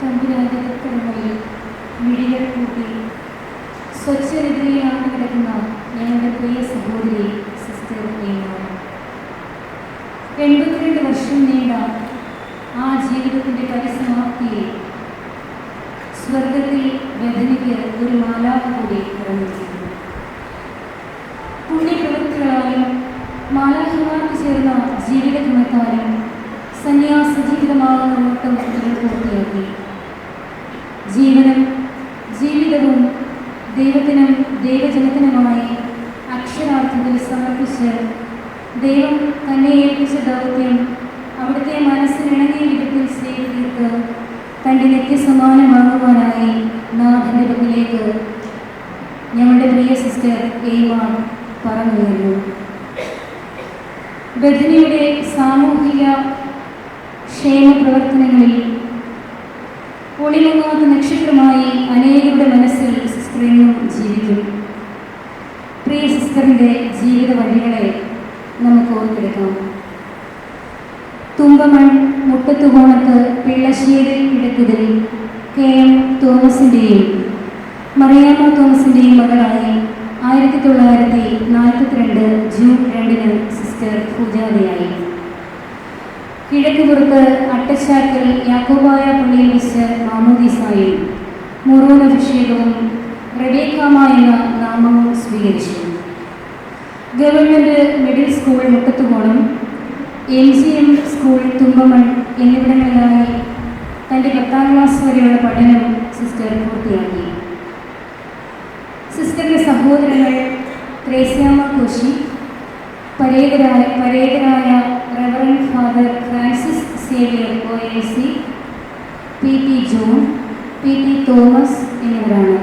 തമ്പുരാന്റെ കരങ്ങളിൽ മിഴികൾ കൂട്ടി സ്വച്ഛരിതയിലാണ് കിടക്കുന്ന ഞങ്ങളുടെ പ്രിയ സഹോദരി സിസ്റ്റർ എൺപത്തിരണ്ട് വർഷം നീണ്ട ആ ജീവിതത്തിന്റെ പരിസമാപ്തിയെ സ്വർഗത്തിൽ വേദനയ്ക്ക് ഒരു മാലാഖ കൂടി ഇറങ്ങിയിരിക്കുന്നു പുണ്യപ്രവൃത്തികളാലും മാലാഖമാർക്ക് ചേർന്ന ജീവിത ഗുണത്താലും സന്യാസ ജീവിതമാകുന്ന ഓട്ടം പൂർത്തിയാക്കി. സമർപ്പിച്ച് ദൈവം തന്നെ ഏൽപ്പിച്ച ദൗത്യം അവിടുത്തെ മനസ്സിനിണങ്ങിയ വിധത്തിൽ തീർത്ത് തന്റെ നിത്യസമാനമാകുവാനായി നാഥന്റെ പക്കലേക്ക് ഞങ്ങളുടെ പ്രിയ സിസ്റ്റർ എയ്മാൻ പറഞ്ഞു ബഥനിയുടെ സാമൂഹിക ക്ഷേമ പ്രവർത്തനങ്ങളിൽ ഒളിലങ്ങാത്ത നക്ഷത്രമായി അനേകരുടെ മനസ്സിൽ എന്നും ജീവിക്കും. സിസ്റ്ററിന്റെ ജീവിത വഴികളെ നമുക്ക് ഓർത്തെടുക്കാം. തുമ്പമൺ മുട്ടത്തുകോണത്ത് പിള്ളശ്ശേരി ഇടക്കുതിരി കെ. എം. തോമസിന്റെയും മറിയാമ്മ തോമസിന്റെയും മകളായി ആയിരത്തി തൊള്ളായിരത്തി നാൽപ്പത്തിരണ്ട് ജൂൺ രണ്ടിന് സിസ്റ്റർ പൂജാരിയായി കിഴക്കുപുറത്ത് അട്ടശാക്കിൽ യാക്കോബായ പള്ളിയിൽ വെച്ച് മാമോദീസായും മുറൂൻ അഭിഷേകവും റബേഖാമ എന്ന നാമവും സ്വീകരിച്ചു. Government middle school Muttathukonam M G M school Thumpamon എന്നിവിടങ്ങളിലായി തന്റെ പത്താം ക്ലാസ് വരെയുള്ള പഠനം സിസ്റ്റർ പൂർത്തിയാക്കി. സിസ്റ്ററിന്റെ സഹോദരങ്ങൾ ത്രേസ്യാമ കോശി പരേതരായ പരേതരായ reverend father Francis Xavier O A C P T John P T Thomas എന്നിവരാണ്.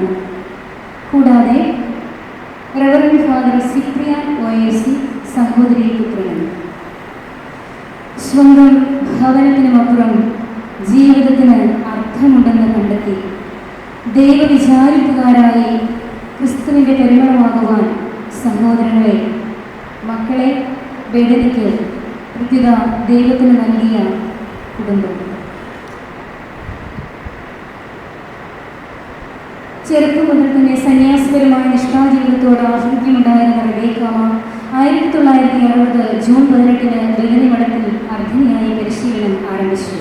കൂടാതെ റവറൻ ഫാദർ സിപ്രിയാൻ സി സഹോദരി പുത്രനും സ്വന്തം ഭവനത്തിനുമപ്പുറം ജീവിതത്തിന് അർത്ഥമുണ്ടെന്ന് കണ്ടെത്തി ദൈവവിചാരിപ്പുകാരായി ക്രിസ്തുവിന്റെ പരിമളമാകുവാൻ സഹോദരങ്ങളെ മക്കളെ വേദനയ്ക്ക് കൃത്യത ദൈവത്തിന് നൽകിയ കുടുംബം. ചെറുപ്പം മുതൽ തന്നെ സന്യാസപരമായ നിഷ്ഠാജീവിതത്തോട് ആഭിമുഖ്യമുണ്ടായിരുന്ന റബേക്കാമ ആയിരത്തി തൊള്ളായിരത്തി അറുപത് ജൂൺ പതിനെട്ടിന് ബദനി മഠത്തിൽ അർദ്ധനിയായി പരിശീലനം ആരംഭിച്ചു.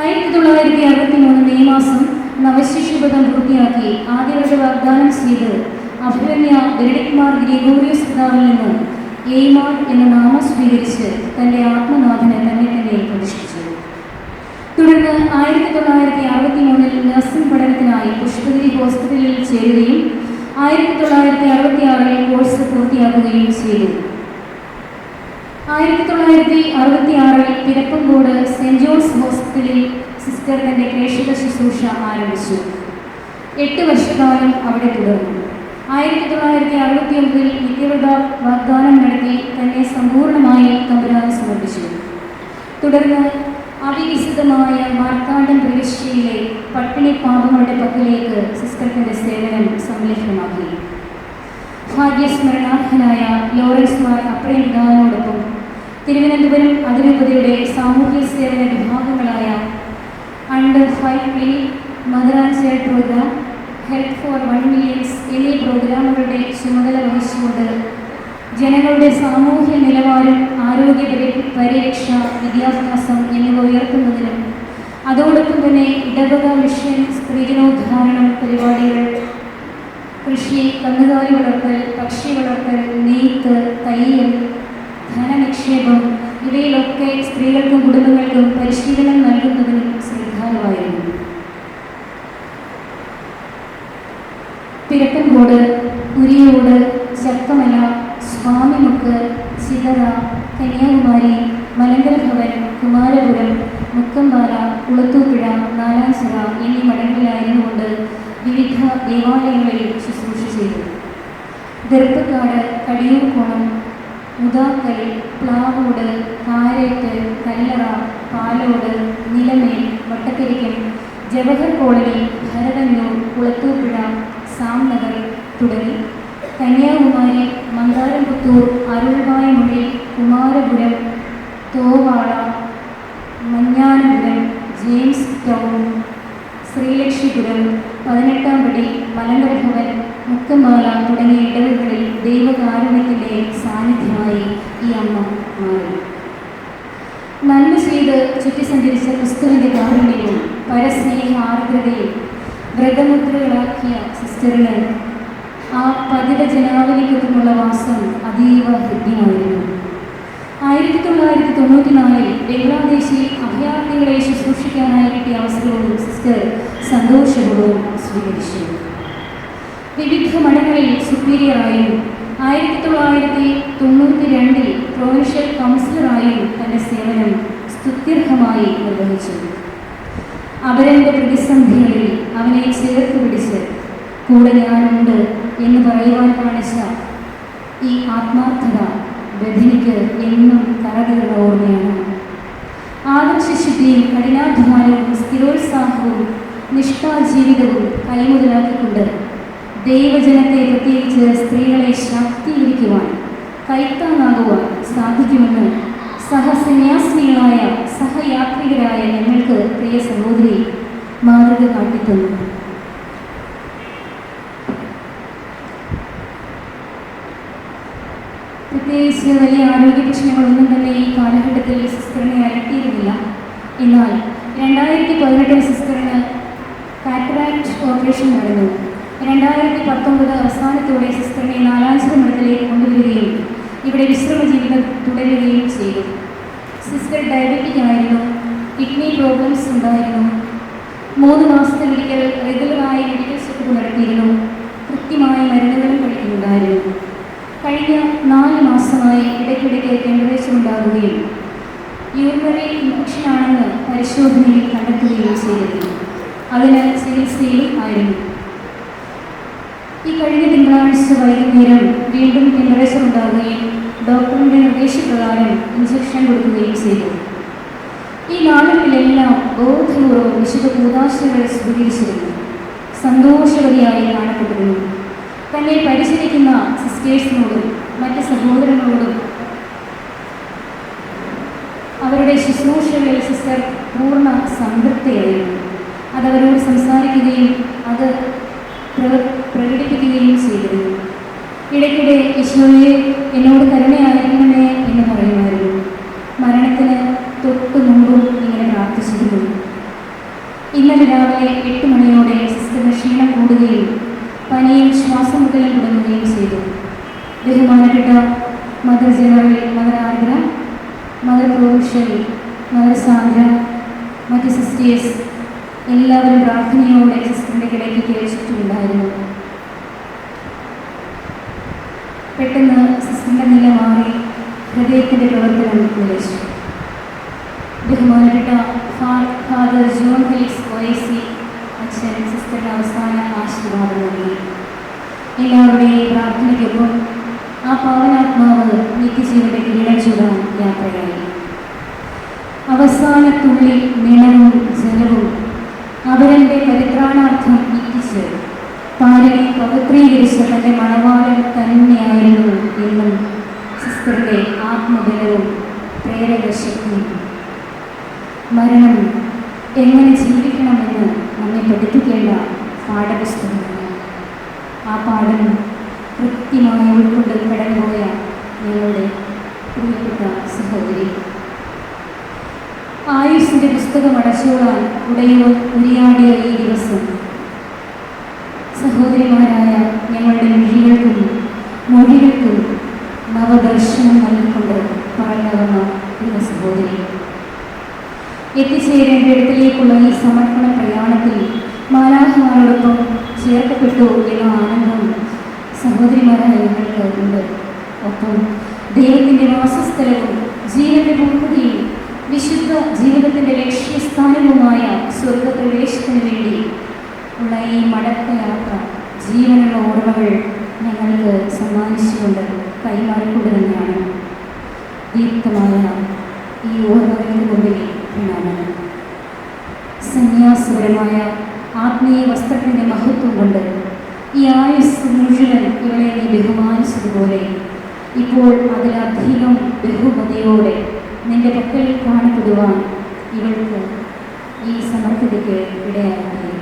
ആയിരത്തി തൊള്ളായിരത്തി അറുപത്തി മൂന്ന് മെയ് മാസം നവശിശുപഥം പൂർത്തിയാക്കി ആദ്യവർഷ വാഗ്ദാനം ചെയ്ത് അഭിരണ്യ ബെനഡിക്മാർ ഗ്രിഗോറിയസ് പിതാവിൽ നിന്ന് എയ്മാർ എന്ന നാമം സ്വീകരിച്ച് തന്റെ ആത്മനാഥനെ തന്നെ തന്നെ പ്രതിഷ്ഠിച്ചു. തുടർന്ന് ആയിരത്തി തൊള്ളായിരത്തി അറുപത്തി മൂന്നിൽ നഴ്സിംഗ് പഠനത്തിനായി പുഷ്പഗിരി ഹോസ്പിറ്റലിൽ ചേരുകയും ആയിരത്തി തൊള്ളായിരത്തി അറുപത്തി ആറിൽ കോഴ്സ് പൂർത്തിയാക്കുകയും ചെയ്തു. ആയിരത്തി തൊള്ളായിരത്തി അറുപത്തി ആറിൽ പിരപ്പംകോട് സെന്റ് ജോൺസ് ഹോസ്പിറ്റലിൽ സിസ്റ്റർ തന്റെ പ്രേക്ഷക ശുശ്രൂഷ ആരംഭിച്ചു. എട്ട് വർഷക്കാലം അവിടെ തുടർന്നു. ആയിരത്തി തൊള്ളായിരത്തി അറുപത്തി ഒമ്പതിൽ നിത്യവൃത വാഗ്ദാനം നടത്തി തന്നെ സമ്പൂർണമായി തമ്പുരാൻ സമർപ്പിച്ചു. തുടർന്ന് അവിവിശുദ്ധമായ മാർത്താണ്ഡം പ്രവിശ്യയിലെ പട്ടിണി പാപങ്ങളുടെ പക്കലേക്ക് സിസ്റ്റർ തന്റെ സേവനം സംലഭ്യമാക്കി ഭാഗ്യസ്മരണാർഹനായ ലോറൻസ് മാർ അപ്രേം പിതാവിനോടൊപ്പം തിരുവനന്തപുരം അതിരൂപതയുടെ സാമൂഹ്യ സേവന വിഭാഗങ്ങളായ under five play mother and program health for one millions എന്നീ പ്രോഗ്രാമുകളുടെ ചുമതല വഹിച്ചുകൊണ്ട് ജനങ്ങളുടെ സാമൂഹ്യ നിലവാരം ആരോഗ്യ പരിരക്ഷ വിദ്യാഭ്യാസം എന്നിവ ഉയർത്തുന്നതിനും അതോടൊപ്പം തന്നെ ഇടവക മിഷൻ സ്ത്രീജനോദ്ധാരണം പരിപാടികൾ കൃഷി കന്നുകാലി വളർത്തൽ പക്ഷി വളർത്തൽ നെയ്ത്ത് തയ്യൽ ധനനിക്ഷേപം ഇവയിലൊക്കെ സ്ത്രീകൾക്കും കുടുംബങ്ങൾക്കും പരിശീലനം നൽകുന്നതിനും ശ്രദ്ധാലുവായിരുന്നു. സ്വാമിമുക്ക് ചിതറ കന്യാകുമാരി മലങ്കര ഭവൻ കുമാരപുരം മുക്കമ്പാല കുളത്തൂപ്പുഴ നാലാഞ്ചിറ എന്നീ മഠങ്ങളിലായിരുന്നുകൊണ്ട് വിവിധ ദേവാലയങ്ങളിൽ ശുശ്രൂഷ ചെയ്തു. ദർപ്പക്കാട് കടിയൂർക്കോണം മുതാക്കൽ പ്ലാവോട് കാരേറ്റ് കല്ലറ പാലോട് നിലമേൽ വട്ടക്കരിക്കൽ ജവഹർ കോളനി ഭരതന്നൂർ കുളത്തൂപ്പുഴ സാംനഗർ തുടങ്ങി. കന്യാകുമാരി മന്ദാരംപുത്തൂർ അരുൾവായ്മൊഴി കുമാരപുരം തോവാള മഞ്ഞാനപുരം ജെയിംസ് ടൗൺ മഞ്ചേശ്വരം പതിനെട്ടാം പടി മലങ്കര ഭവൻ മുക്കമാല തുടങ്ങിയ ഇടവുകളിൽ ദൈവകാരുണ്യത്തിന്റെ സാന്നിധ്യമായി ഈ അമ്മ മാറി. നന്മ ചെയ്ത് ചുറ്റി സഞ്ചരിച്ച ക്രിസ്തുവിന്റെ കാരുണ്യവും പരസ്നേഹ ആർദ്രതയും വ്രതമുദ്രകളാക്കിയ സിസ്റ്ററിന് ആ പതിത ജനാവലിക്കൊത്തുമുള്ള വാസം അതീവ ഹൃദ്യമായിരുന്നു ആയിരത്തി തൊള്ളായിരത്തി തൊണ്ണൂറ്റി നാലിൽ ബംഗ്ലാദേശിൽ അഭയാർത്ഥികളെ ശുശ്രൂഷിക്കാനായി കിട്ടിയ അവസരവും സിസ്റ്റർ സന്തോഷപൂർവം സ്വീകരിച്ചു. വിവിധ മഠങ്ങളിൽ സുപ്പീരിയറായും ആയിരത്തി തൊള്ളായിരത്തി തൊണ്ണൂറ്റി രണ്ടിൽ പ്രൊവിൻഷ്യൽ കൗൺസിലറായും തന്റെ സേവനം സ്തുത്യർഹമായി നിർവഹിച്ചു. അവരന്റെ പ്രതിസന്ധികളിൽ അവനെ ചേർത്ത് പിടിച്ച് കൂടെ ഞാനുണ്ട് എന്ന് പറയുവാൻ കാണിച്ച ഈ ആത്മാർത്ഥത ബദിനിക്ക് എന്നും കറകളുള്ള ഓർമ്മയാണ്. ആദർശശുദ്ധിയും കഠിനാധ്വാനവും സ്ഥിരോത്സാഹവും നിഷ്ഠാജീവിതവും കൈമുതലാക്കിക്കൊണ്ട് ദൈവജനത്തെ പ്രത്യേകിച്ച് സ്ത്രീകളെ ശാക്തീകരിക്കുവാൻ കൈത്താങ്ങാകുവാൻ സാധിക്കുമെന്ന് സഹസന്യാസിനികളായ സഹയാത്രികരായ ഞങ്ങൾക്ക് പ്രിയ സഹോദരി മാതൃക കാട്ടിത്തന്നു. പ്രത്യേകിച്ച് വലിയ ആരോഗ്യ പ്രശ്നങ്ങളൊന്നും തന്നെ ഈ കാലഘട്ടത്തിൽ സിസ്റ്ററിനെ അലട്ടിയിരുന്നില്ല എന്നാൽ രണ്ടായിരത്തി പതിനെട്ടിൽ സിസ്റ്ററിന് കാറ്ററാക്ട് ഓപ്പറേഷൻ നടന്നു. രണ്ടായിരത്തി പത്തൊമ്പത് അവസാനത്തോടെ സിസ്റ്ററിനെ ഉണ്ടാകുകയും യൂറിനറി ഇൻഫെക്ഷനാണെന്ന് പരിശോധനയിൽ കണ്ടെത്തുകയും ചെയ്തിരുന്നു. അതിന് ചികിത്സയിലും ആയിരുന്നു. ഈ കഴിഞ്ഞ തിങ്കളാഴ്ച വൈകുന്നേരം വീണ്ടും ടെമ്പറേച്ചർ ഉണ്ടാകുകയും ഡോക്ടറിന്റെ നിർദ്ദേശപ്രകാരം ഇഞ്ചക്ഷൻ കൊടുക്കുകയും ചെയ്തു. ഈ നാളുകളിലെല്ലാം ബോധപൂർവം വിശുദ്ധ കൂതാശകൾ സ്വീകരിച്ചിരുന്നു. സന്തോഷവതിയായി കാണപ്പെട്ടിരുന്നു. തന്നെ പരിചരിക്കുന്ന സിസ്റ്റേഴ്സിനോടും മറ്റ് സഹോദരങ്ങളോടും അവരുടെ ശുശ്രൂഷകളിൽ സിസ്റ്റർ പൂർണ സംതൃപ്തിയായിരുന്നു അതവരോട് സംസാരിക്കുകയും അത് പ്രകടിപ്പിക്കുകയും ചെയ്തിരുന്നു. ഇടയ്ക്കിടെ യശോയെ എന്നോട് കരുണയായിരിക്കണമേ എന്ന് പറയുമായിരുന്നു. മരണത്തിന് തൊട്ടു മുമ്പും ഇങ്ങനെ പ്രാർത്ഥിച്ചിരുന്നു. ഇന്നലെ രാവിലെ എട്ട് മണിയോടെ സിസ്റ്ററിന് ക്ഷീണം കൂടുകയും പനിയും ശ്വാസം മുട്ടലും തുടങ്ങുകയും ചെയ്തു. ബഹുമാനപ്പെട്ട mother general mother Ardra mother provincial mother Sandra. മറ്റ് സിസ്റ്റേഴ്സ് എല്ലാവരും പ്രാർത്ഥനയോടെ സിസ്റ്ററിന്റെ കിടക്കയ്ക്ക് ചുറ്റുമുണ്ടായിരുന്നു പെട്ടെന്ന് സിസ്റ്ററിന്റെ നില മാറി ഹൃദയത്തിന്റെ പ്രവർത്തനം നിലച്ചു ബഹുമാനപ്പെട്ട ഫാദർ ജോൺ ഫിലിക്സ് ഒയസി അച്ഛൻ സിസ്റ്ററിന്റെ അവസാന ആശീർവാദം നൽകി. എല്ലാവരുടെയും പ്രാർത്ഥനയ്ക്കൊപ്പം ആ പാവനാത്മാവ് നിത്യജീവന്റെ കിരീടം ചൂടാൻ യാത്രയായി. അവസാന തുള്ളി നിണവും ജലവും അവരന്റെ പരിത്രാണാർത്ഥം ഇറ്റിച്ച് പാലിനെ പവിത്രീകരിച്ച തന്റെ മണവാളൻ തന്നെയായിരുന്നു എന്നും സിസ്റ്ററുടെ ആത്മബലവും പ്രേരക മരണം എങ്ങനെ ജീവിക്കണമെന്ന് നമ്മെ പഠിപ്പിക്കേണ്ട പാഠപുസ്തകമാണ്. ആ പാഠം കൃത്യമായി ഉൾക്കൊണ്ട് കടന്നുപോയ ഞങ്ങളുടെ പ്രിയപ്പെട്ട സഹോദരി. ആയുസിന്റെ പുസ്തകം അടച്ചോളാൻ ഉടയോ ഉരിയാടിയ ഈ ദിവസം. സഹോദരിമാരായ ഞങ്ങളുടെ മൊഴികൾക്കും മൊഴികൾക്കും നവദർശനം നൽകിക്കൊണ്ട് പറഞ്ഞു വന്ന പ്രിയ സഹോദരി. എത്തിച്ചേരേണ്ട ഇടത്തിലേക്കുള്ള ഈ സമർപ്പണ പ്രയാണത്തിൽ മാലാഹമാരോടൊപ്പം ചേർക്കപ്പെട്ടു എന്ന ആനന്ദം സഹോദരിമാരായ ഞങ്ങൾക്ക് ഒപ്പം ദൈവത്തിന്റെ വാസസ്ഥലവും ജീവന്റെ പൂർണതയും വിശുദ്ധ ജീവിതത്തിന്റെ ലക്ഷ്യസ്ഥാനവുമായ സ്വർഗപ്രവേശത്തിന് വേണ്ടി ഉള്ള ഈ മടക്കയാത്ര ജീവനുള്ള ഓർമ്മകൾ ഞങ്ങൾക്ക് സമ്മാനിച്ചുകൊണ്ട് കൈമാറിക്കൊണ്ട് തന്നെയാണ്. ദീപ്തമായ ഈ ഓർമ്മകൾക്ക് മുമ്പിൽ ഉണ്ടാകുന്നത് സന്യാസപരമായ ആത്മീയ വസ്ത്രത്തിന്റെ മഹത്വം കൊണ്ട് ഈ ആയുസ് മുഴുവൻ ഇവളെ നീ ബഹുമാനിച്ചതുപോലെ ഇപ്പോൾ അതിലധികം ബഹുമതിയോടെ നിന്റെ പക്കൽ കാണപ്പെടുവാൻ ഇവൾക്ക് ഈ സമർത്ഥതയ്ക്ക് ഇടയായി